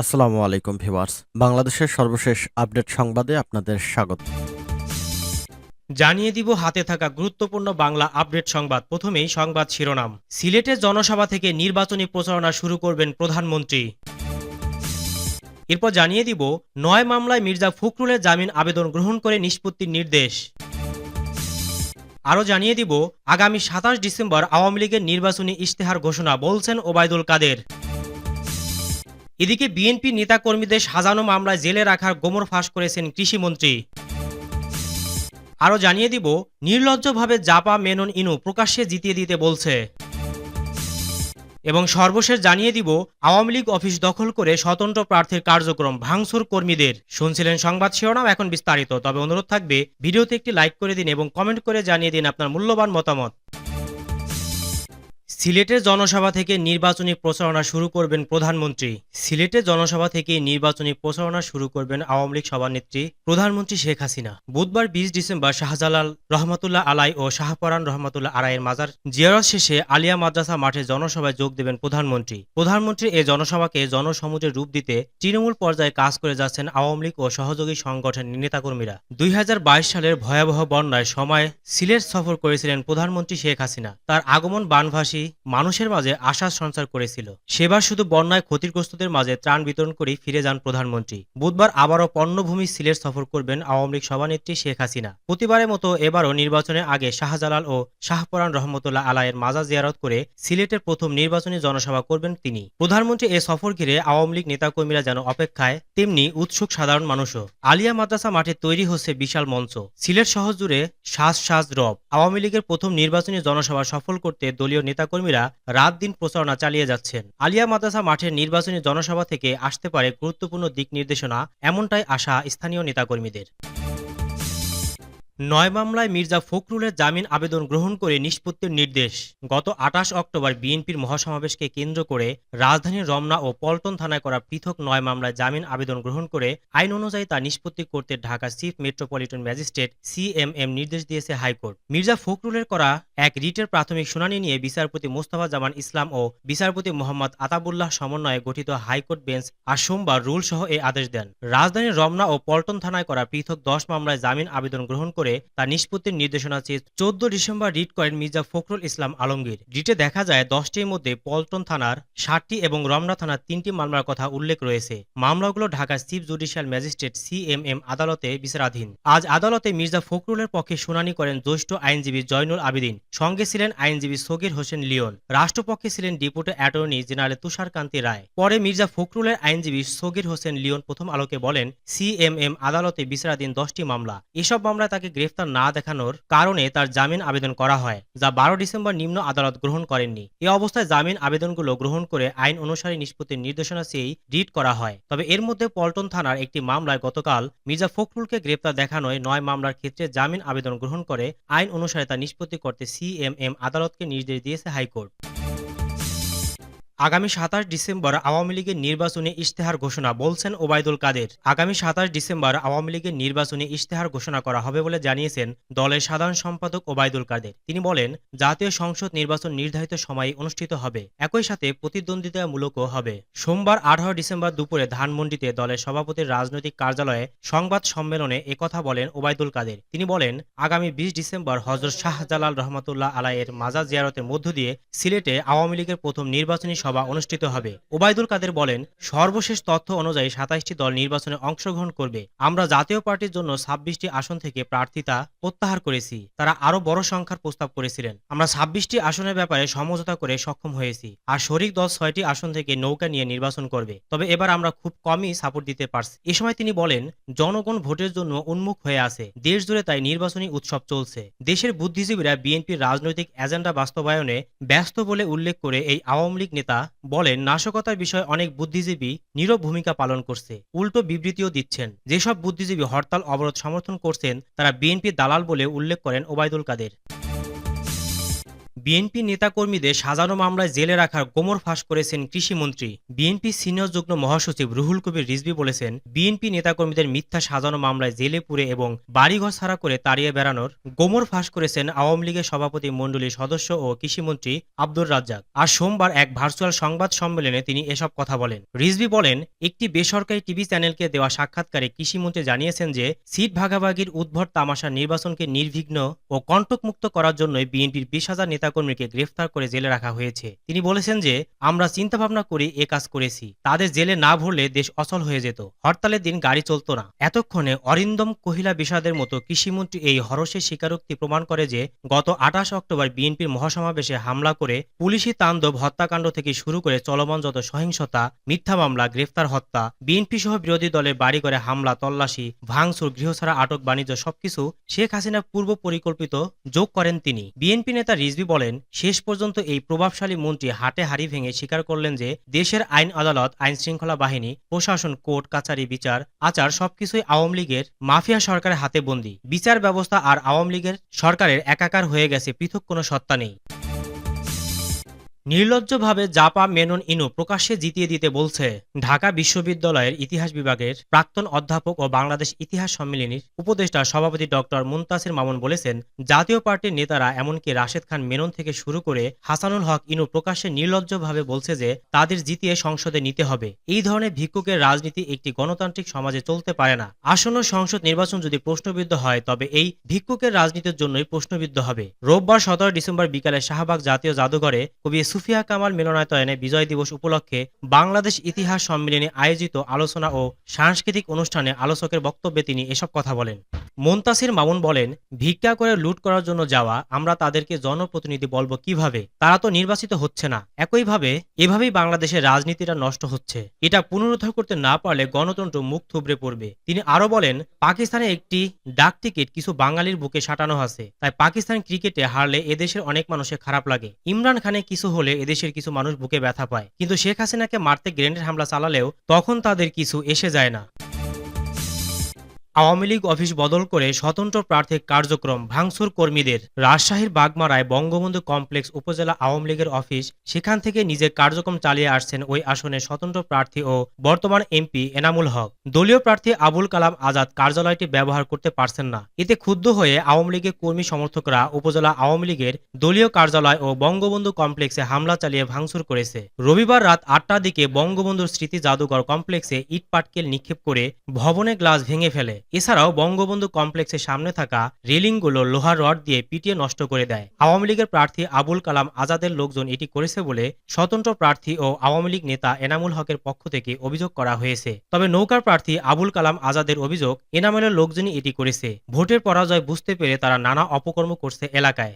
আসসালামু আলাইকুম ভিউয়ার্স। বাংলাদেশের সর্বশেষ আপডেট সংবাদে আপনাদের স্বাগত। জানিয়ে দিব হাতে থাকা গুরুত্বপূর্ণ বাংলা আপডেট সংবাদ। প্রথমেই সংবাদ শিরোনাম। সিলেটের জনসভা থেকে নির্বাচনী প্রচারণা শুরু করবেন প্রধানমন্ত্রী। এরপর জানিয়ে দিব, নয় মামলায় মির্জা ফখরুলের জামিন আবেদন গ্রহণ করে নিষ্পত্তির নির্দেশ। আরও জানিয়ে দিব, আগামী সাতাশ ডিসেম্বর আওয়ামী লীগের নির্বাচনী ইশতেহার ঘোষণা বলছেন ওবায়দুল কাদের। এদিকে বিএনপি নেতাকর্মীদের সাজানো মামলায় জেলে রাখার গোমর ফাঁস করেছেন কৃষিমন্ত্রী। আরও জানিয়ে দিব, নির্লজ্জভাবে জাপা মেনন ইনু প্রকাশ্যে জিতিয়ে দিতে বলছে। এবং সর্বশেষ জানিয়ে দিব, আওয়ামী লীগ অফিস দখল করে স্বতন্ত্র প্রার্থীর কার্যক্রম ভাঙচুর কর্মীদের। শুনছিলেন সংবাদ শিরোনাম এখন বিস্তারিত, তবে অনুরোধ থাকবে, ভিডিওতে একটি লাইক করে দিন এবং কমেন্ট করে জানিয়ে দিন আপনার মূল্যবান মতামত। সিলেটের জনসভা থেকে নির্বাচনী প্রচারণা শুরু করবেন প্রধানমন্ত্রী। সিলেটের জনসভা থেকে নির্বাচনী প্রচারণা শুরু করবেন আওয়ামী লীগ সভানেত্রী প্রধানমন্ত্রী শেখ হাসিনা। বুধবার বিশ ডিসেম্বর শাহজালাল রহমতুল্লাহ আলাই ও শাহপরান রহমতুল্লাহ আলাইয়ের মাজার জিয়ারত শেষে আলিয়া মাদ্রাসা মাঠে জনসভায় যোগ দেবেন প্রধানমন্ত্রী। প্রধানমন্ত্রী এ জনসভাকে জনসমুদ্রের রূপ দিতে তৃণমূল পর্যায়ে কাজ করে যাচ্ছেন আওয়ামী লীগ ও সহযোগী সংগঠনের নেতাকর্মীরা। দুই হাজার বাইশ সালের ভয়াবহ বন্যায় সময় সিলেট সফর করেছিলেন প্রধানমন্ত্রী শেখ হাসিনা। তার আগমন বানভাসী মানুষের মাঝে আশার সঞ্চার করেছিল। সেবার শুধু বন্যায় ক্ষতিগ্রস্তদের মাঝে ত্রাণ বিতরণ করেই ফিরে যান প্রধানমন্ত্রী। বুধবার আবারও পণ্যভূমি সিলেট সফর করবেন আওয়ামী লীগ সভানেত্রী শেখ হাসিনা। প্রতিবারের মতো এবারও নির্বাচনের আগে শাহজালাল ও শাহপরান রহমতুল্লাহ আলায়ের মাজা জিয়ারত করে সিলেটের প্রথম নির্বাচনী জনসভা করবেন তিনি। প্রধানমন্ত্রী এ সফর ঘিরে আওয়ামী লীগ নেতাকর্মীরা যেন অপেক্ষায়, তেমনি উৎসুক সাধারণ মানুষও। আলিয়া মাদ্রাসা মাঠে তৈরি হচ্ছে বিশাল মঞ্চ। সিলেট শহর জুড়ে শ্বাস শ্বাস রব। আওয়ামী লীগের প্রথম নির্বাচনী জনসভা সফল করতে দলীয় নেতাকর্মীরা রাত দিন প্রচারণা চালিয়ে যাচ্ছেন। আলিয়া মাদ্রাসা মাঠের নির্বাচনী জনসভা থেকে আসতে পারে গুরুত্বপূর্ণ দিক নির্দেশনা, এমনটাই আশা স্থানীয় নেতাকর্মীদের। নয় মামলায় মির্জা ফখরুলের জামিন আবেদন গ্রহণ করে নিষ্পত্তির নির্দেশ গত আঠাশ অক্টোবর বিএনপির মহাসমাবেশকে কেন্দ্র করে রাজধানীর রমনা ও পল্টন থানায় করা পৃথক নয় মামলায় জামিন আবেদন গ্রহণ করে আইন অনুযায়ী তা নিষ্পত্তি করতে Dhaka chief metropolitan magistrate CMM নির্দেশ দিয়েছে হাইকোর্ট। মির্জা ফখরুলের করা এক রিটের প্রাথমিক শুনানি নিয়ে বিচারপতি মোস্তফা জামান ইসলাম ও বিচারপতি মোহাম্মদ আতাবুল্লাহ সমন্বয়ে গঠিত হাইকোর্ট বেঞ্চ আজ সোমবার রুল সহ এই আদেশ দেন। রাজধানীর রমনা ও পল্টন থানায় করা পৃথক দশ মামলায় জামিন আবেদন গ্রহণ করে তার নিষ্পত্তির নির্দেশনা চেয়ে চোদ্দ ডিসেম্বর রিট করেন মির্জা ফখরুল ইসলাম আলমগীর। রিটে দেখা যায়, দশটির মধ্যে পল্টন থানার ষাটটি এবং রমনা থানার তিনটি মামলার কথা উল্লেখ রয়েছে। মামলাগুলো ঢাকার চিফ জুডিশিয়াল ম্যাজিস্ট্রেট সিএমএম আদালতে বিচারাধীন। আজ আদালতে মির্জা ফখরুলের পক্ষে শুনানি করেন জ্যেষ্ঠ আইনজীবী জয়নুল আবেদিন। সঙ্গে ছিলেন আইনজীবী সগির হোসেন লিওন। রাষ্ট্রপক্ষে ছিলেন deputy attorney general Tusharkanti Roy. পরে মির্জা ফখরুলের আইনজীবী সগির হোসেন লিওন প্রথম আলোকে বলেন সিএমএম আদালতে বিচারাধীন দশটি মামলা। এসব মামলায় তাকে গ্রেফতার না দেখানোর কারণে তার জামিন আবেদন করা হয়, যা বারো ডিসেম্বর নিম্ন আদালত গ্রহণ করেননি। এ অবস্থায় জামিন আবেদনগুলো গ্রহণ করে আইন অনুসারে নিষ্পত্তির নির্দেশনা চেয়েই রিট করা হয়। তবে এর মধ্যে পল্টন থানার একটি মামলায় গতকাল মির্জা ফখরুলকে গ্রেপ্তার দেখানোয় নয় মামলার ক্ষেত্রে জামিন আবেদন গ্রহণ করে আইন অনুসারে তা নিষ্পত্তি করতে সিএমএম আদালতকে নির্দেশ দিয়েছে হাইকোর্ট। আগামী সাতাশ ডিসেম্বর আওয়ামী লীগের নির্বাচনী ইশতেহার ঘোষণা বলছেন ওবায়দুল কাদের। আগামী সাতাশ ডিসেম্বর আওয়ামী লীগের নির্বাচনী ইশতেহার ঘোষণা করা হবে বলে জানিয়েছেন দলের সাধারণ সম্পাদক ওবায়দুল কাদের। তিনি বলেন, জাতীয় সংসদ নির্বাচন নির্ধারিত সময়ে অনুষ্ঠিত হবে, একই সাথে প্রতিদ্বন্দ্বিতামূলকও হবে। সোমবার আঠারো ডিসেম্বর দুপুরে ধানমন্ডিতে দলের সভাপতির রাজনৈতিক কার্যালয়ে সংবাদ সম্মেলনে একথা বলেন ওবায়দুল কাদের। তিনি বলেন, আগামী বিশ ডিসেম্বর হজরত শাহজালাল রহমতুল্লাহ আলাইয়ের মাজার জিয়ারতের মধ্য দিয়ে সিলেটে আওয়ামী লীগের প্রথম নির্বাচনী অনুষ্ঠিত হবে। ওবায়দুল কাদের বলেন, সর্বশেষ তথ্য অনুযায়ী সাতাইশটি দল নির্বাচনে অংশগ্রহণ করবে। আমরা জাতীয় পার্টির জন্য ছাব্বিশটি আসন থেকে প্রার্থিতা প্রত্যাহার করেছি। তারা আরও বড় সংখ্যার প্রস্তাব করেছিলেন। আমরা ছাব্বিশটি আসনের ব্যাপারে সমঝোতা করে সক্ষম হয়েছি আর শরিক দল ছয়টি আসন থেকে নৌকা নিয়ে নির্বাচন করবে। তবে এবার আমরা খুব কমই সাপোর্ট দিতে পারছি। এ সময় তিনি বলেন, জনগণ ভোটের জন্য উন্মুখ হয়ে আছে। দেশ জুড়ে তাই নির্বাচনী উৎসব চলছে। দেশের বুদ্ধিজীবীরা বিএনপির রাজনৈতিক এজেন্ডা বাস্তবায়নে ব্যস্ত বলে উল্লেখ করে এই আওয়ামী লীগ নেতা বলেন, নাশকতার বিষয়ে অনেক বুদ্ধিজীবী নীরব ভূমিকা পালন করছে। উল্টো বিবৃতিও দিচ্ছেন। যেসব বুদ্ধিজীবী হরতাল, অবরোধ সমর্থন করছেন, তারা বিএনপি দালাল বলে উল্লেখ করেন ওবায়দুল কাদের। বিএনপি নেতাকর্মীদের সাজানো মামলায় জেলে রাখার গোমর ফাঁস করেছেন কৃষিমন্ত্রী। বিএনপি সিনিয়র যুগ্ম মহাসচিব রুহুল কবির রিজভী বলেছেন, বিএনপি নেতাকর্মীদের মিথ্যা সাজানো মামলায় জেলে পুরে এবং বাড়িঘর ছাড়া করে তাড়িয়ে বেড়ানোর গোমর ফাঁস করেছেন আওয়ামী লীগের সভাপতি মণ্ডলীর সদস্য ও কৃষিমন্ত্রী আব্দুর রাজ্জাক। আর সোমবার এক ভার্চুয়াল সংবাদ সম্মেলনে তিনি এসব কথা বলেন। রিজভী বলেন, একটি বেসরকারি টিভি চ্যানেলকে দেওয়া সাক্ষাৎকারে কৃষিমন্ত্রী জানিয়েছেন যে, সিট ভাগাভাগির উদ্ভট তামাশা নির্বাচনকে নির্বিঘ্ন ও কণ্টকমুক্ত করার জন্যই বিএনপির বিশ হাজার নেতাকর্মীকে গ্রেফতার করে জেলে রাখা হয়েছে। তিনি বলেছেন যে, আমরা চিন্তাভাবনা করে এ কাজ করেছি। তাদের জেলে না ভরলে দেশ অচল হয়ে যেত। হরতালের দিন গাড়ি চলতো না। এতক্ষণে অরিন্দম কহিলা বিষাদের মতো কৃষিমন্ত্রী এই হরসের স্বীকারোক্তি প্রমাণ করে যে, গত আঠাশ অক্টোবর বিএনপির মহাসমাবেশে হামলা করে পুলিশি তাণ্ডব হত্যাকাণ্ড থেকে শুরু করে চলমান যত সহিংসতা, মিথ্যা মামলা, গ্রেফতার হত্যা বিএনপি সহ বিরোধী দলের বাড়ি করে হামলা, তল্লাশি, ভাঙচুর, গৃহছাড়া, আটক, বাণিজ্য সবকিছু শেখ হাসিনা পূর্ব পরিকল্পিত যোগ করেন তিনি। বিএনপি নেতা রিজভি বলেন শেষ পর্যন্ত এই প্রভাবশালী মন্ত্রী হাটে হাড়ি ভেঙে স্বীকার করলেন যে দেশের আইন আদালত, আইন শৃঙ্খলা বাহিনী, প্রশাসন, কোর্ট, কাছারি, বিচার, আচার সবকিছুই আওয়ামী লীগের মাফিয়া সরকারের হাতে বন্দী। বিচার ব্যবস্থা আর আওয়ামী লীগের সরকারের একাকার হয়ে গেছে, পৃথক কোনো সত্তা নেই। নির্লজ্জভাবে জাপা মেনন ইনু প্রকাশ্যে জিতিয়ে দিতে বলছে ঢাকা বিশ্ববিদ্যালয়ের ইতিহাস বিভাগের প্রাক্তন অধ্যাপক ও বাংলাদেশ ইতিহাস সম্মেলনীর উপদেষ্টা সভাপতি ডক্টর মুনতাসির মামুন বলেছেন, জাতীয় পার্টির নেতারা এমনকি রাশেদ খান মেনন থেকে শুরু করে হাসানুল হক ইনু প্রকাশ্যে নির্লজ্জভাবে বলছে যে তাদের জিতিয়ে সংসদে নিতে হবে। এই ধরনের ভিক্ষুকের রাজনীতি একটি গণতান্ত্রিক সমাজে চলতে পারে না। আসন্ন সংসদ নির্বাচন যদি প্রশ্নবিদ্ধ হয়, তবে এই ভিক্ষুকের রাজনীতির জন্যই প্রশ্নবিদ্ধ হবে। রোববার সতেরো ডিসেম্বর বিকালে শাহবাগ জাতীয় জাদুঘরে কবি সুফিয়া কামাল মিলনায়তনে বিজয় দিবস উপলক্ষে বাংলাদেশ ইতিহাস সম্মেলনে আয়োজিত আলোচনা ও সাংস্কৃতিক অনুষ্ঠানে আলোচকের বক্তব্যে তিনি এসব কথা বলেন। মোন্তাসির মামুন বলেন, ভিক্ষা করে লুট করার জন্য যাওয়া, আমরা তাদেরকে জনপ্রতিনিধি বলব কীভাবে? তারা তো নির্বাচিত হচ্ছে না। একইভাবে, এভাবেই বাংলাদেশের রাজনীতিটা নষ্ট হচ্ছে। এটা পুনরুদ্ধার করতে না পারলে গণতন্ত্র মুখ থুবড়ে পড়বে। তিনি আরও বলেন, পাকিস্তানে একটি ডাক টিকিট কিছু বাঙালির বুকে সাটানো আছে। তাই পাকিস্তান ক্রিকেটে হারলে এদেশের অনেক মানুষের খারাপ লাগে। ইমরান খানে কিছু হলে এদেশের কিছু মানুষ বুকে ব্যথা পায়। কিন্তু শেখ হাসিনাকে মারতে গ্রেনেড হামলা চালালেও তখন তাদের কিছু এসে যায় না। আওয়ামী লীগ অফিস বদল করে স্বতন্ত্র প্রার্থীর কার্যক্রম ভাঙচুর কর্মীদের। রাজশাহীর বাগমারায় বঙ্গবন্ধু কমপ্লেক্স উপজেলা আওয়ামী লীগের অফিস, সেখান থেকে নিজের কার্যক্রম চালিয়ে আসছেন ওই আসনে স্বতন্ত্র প্রার্থী ও বর্তমান এমপি এনামুল হক। দলীয় প্রার্থী আবুল কালাম আজাদ কার্যালয়টি ব্যবহার করতে পারছেন না। এতে ক্ষুব্ধ হয়ে আওয়ামী লীগের কর্মী সমর্থকরা উপজেলা আওয়ামী লীগের দলীয় কার্যালয় ও বঙ্গবন্ধু কমপ্লেক্সে হামলা চালিয়ে ভাঙচুর করেছে। রবিবার রাত আটটার দিকে বঙ্গবন্ধুর স্মৃতি জাদুঘর কমপ্লেক্সে ইট পাটকেল নিক্ষেপ করে ভবনে গ্লাস ভেঙে ফেলে। এছাড়াও বঙ্গবন্ধু কমপ্লেক্সের সামনে থাকা রেলিংগুলো লোহার রড দিয়ে পিটিয়ে নষ্ট করে দেয়। আওয়ামী লীগের প্রার্থী আবুল কালাম আজাদের লোকজন এটি করেছে বলে স্বতন্ত্র প্রার্থী ও আওয়ামী লীগ নেতা এনামুল হকের পক্ষ থেকে অভিযোগ করা হয়েছে। তবে নৌকার প্রার্থী আবুল কালাম আজাদের অভিযোগ, এনামুলের লোকজনই এটি করেছে। ভোটের পরাজয় বুঝতে পেরে তারা নানা অপকর্ম করছে এলাকায়।